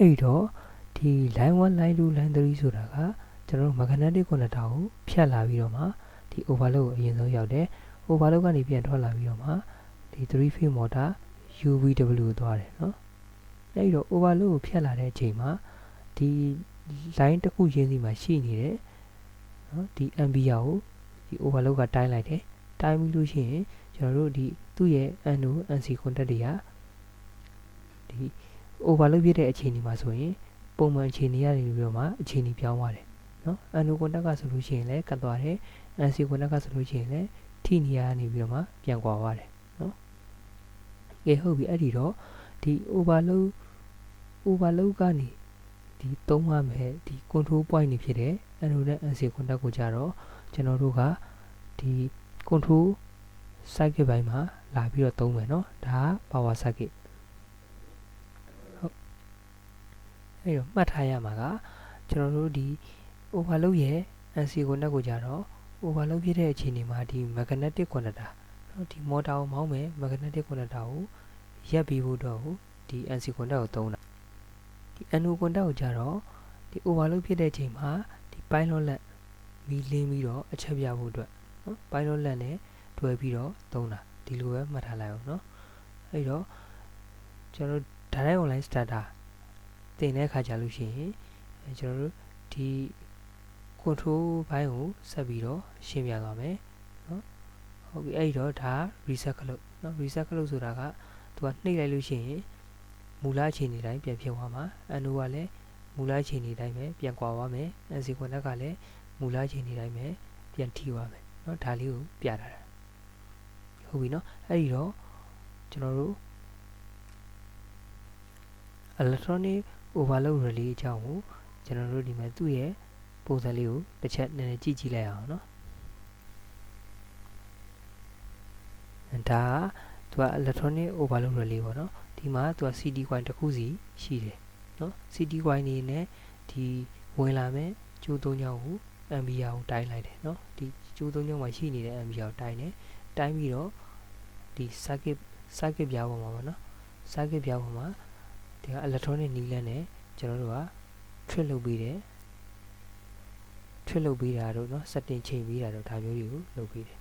အဲ့တော့ဒီ line 1 line 2 line 3ဆိုတာကကျွန်တော်တို့ magnetic connector ကိုဖြတ်လာပြီးတော့မှဒီ overload ကိုအရင်ဆုံးရောက်တယ် overload ကနေပြန်ထွက်လာပြီးတော့မှဒီ3 phase motor UVW ကိုသွားတယ်နော်အဲ့တော့ overload ကိုဖြတ်လာတဲ့အချိန်မှာဒီ line တစ်ခုရင်းစီမှာရှိနေတဲ့နော်ဒီ ampere ကိုဒီ overload ကတိုင်းလိုက်တယ်တိုင်းပြီးလို့ရှိရင်ကျွန်တော်တို့ဒီသူ့ရဲ့ N တို့ NC contact တွေကဒီ overload ဖြစ်တဲ့အချိန်ဒီမှာဆိုရင်ပုံမှန်အခြေအနေကနေပြီးတော့မှအခြေအနေပြောင်းသွားတယ်နော် NO contact ကဆိုလို့ရှိရင်လည်းကတ်သွားတယ် NC contact ကဆိုလို့ရှိရင်လည်းထိနေရနေပြီးတော့မှပြန်ကွာသွားတယ်နော်ကဲဟုတ်ပြီအဲ့ဒီတော့ဒီ overload overload ကနေဒီသုံးရမယ်ဒီ control point နေဖြစ်တဲ့ NO နဲ့ NC contact ကိုကြတော့ကျွန်တော်တို့ကဒီ control circuit ဘိုင်းမှာလာပြီးတော့သုံးမယ်เนาะဒါက power circuit အဲ့တော့မှတ်ထားရမှာကကျွန်တော်တို့ဒီ overload ရဲ့ NC ကိုနှက်ကိုကြတော့ overload ဖြစ်တဲ့အချိန်ဒီမှာဒီ magnetic connector နော်ဒီ motor ကိုမောင်းမယ် magnetic connector ကိုရက်ပြီးဖို့တော့ဒီ NC connector ကိုသုံးတာဒီ NO connector ကိုကြတော့ဒီ overload ဖြစ်တဲ့အချိန်မှာဒီ pilot lamp မီးလင်းပြီးတော့အချက်ပြဖို့အတွက်နော် pilot lamp နဲ့တွဲပြီးတော့သုံးတာဒီလိုပဲမှတ်ထားလိုက်အောင်နော်အဲ့တော့ကျွန်တော် direct online starter တင်တဲ့အခါကျလို့ရှိရင်ကျွန်တော်တို့ဒီ control ဘိုင်းကိုဆက်ပြီးတော့ရှင်းပြသွားမယ်နော်ဟုတ်ပြီအဲ့ဒီတော့ဒါ reset ခလုတ်နော် reset ခလုတ်ဆိုတာကသူကနှိပ်လိုက်လို့ရှိရင်မူလအခြေအနေတိုင်းပြန်ဖြစ်သွားမှာ NO ကလည်းမူလအခြေအနေတိုင်းပဲပြန်ကွာသွားမယ် NC ခွန်ကလည်းမူလအခြေအနေတိုင်းပဲပြန်ထိသွားမယ်နော်ဒါလေးကိုပြထားတာဟုတ်ပြီနော်အဲ့ဒီတော့ကျွန်တော်တို့ electronic overload relay အကြောင်းကိုကျွန်တော်တို့ဒီမှာသူ့ရဲ့ပုံစံလေးကိုတစ်ချက်နည်းနည်းကြည့်ကြည့်လိုက်အောင်နော်ဒါသူက electronic overload relay ပေါ့နော်ဒီမှာသူက CD coin တစ်ခုစီရှိတယ်နော် CD coin နေနဲ့ဒီဝင်လာမဲ့ကျိုးသုံးချောင်းကို MBR ကိုတိုင်းလိုက်တယ်နော်ဒီကျိုးသုံးချောင်းမှာရှိနေတဲ့ MBR ကိုတိုင်းတယ်တိုင်းပြီးတော့ဒီ circuit circuit ပြားပေါ်မှာပေါ့နော် circuit ပြားပေါ်မှာ ဒီက electronic နီးလန်းနဲ့ကျွန်တော်တို့က trip လုပ်ပြီးတယ် trip လုပ်ပြီးတာတို့เนาะ setting ချိန်ပြီးတာတို့ဒါမျိုးတွေကိုလုပ်ပြီးတယ်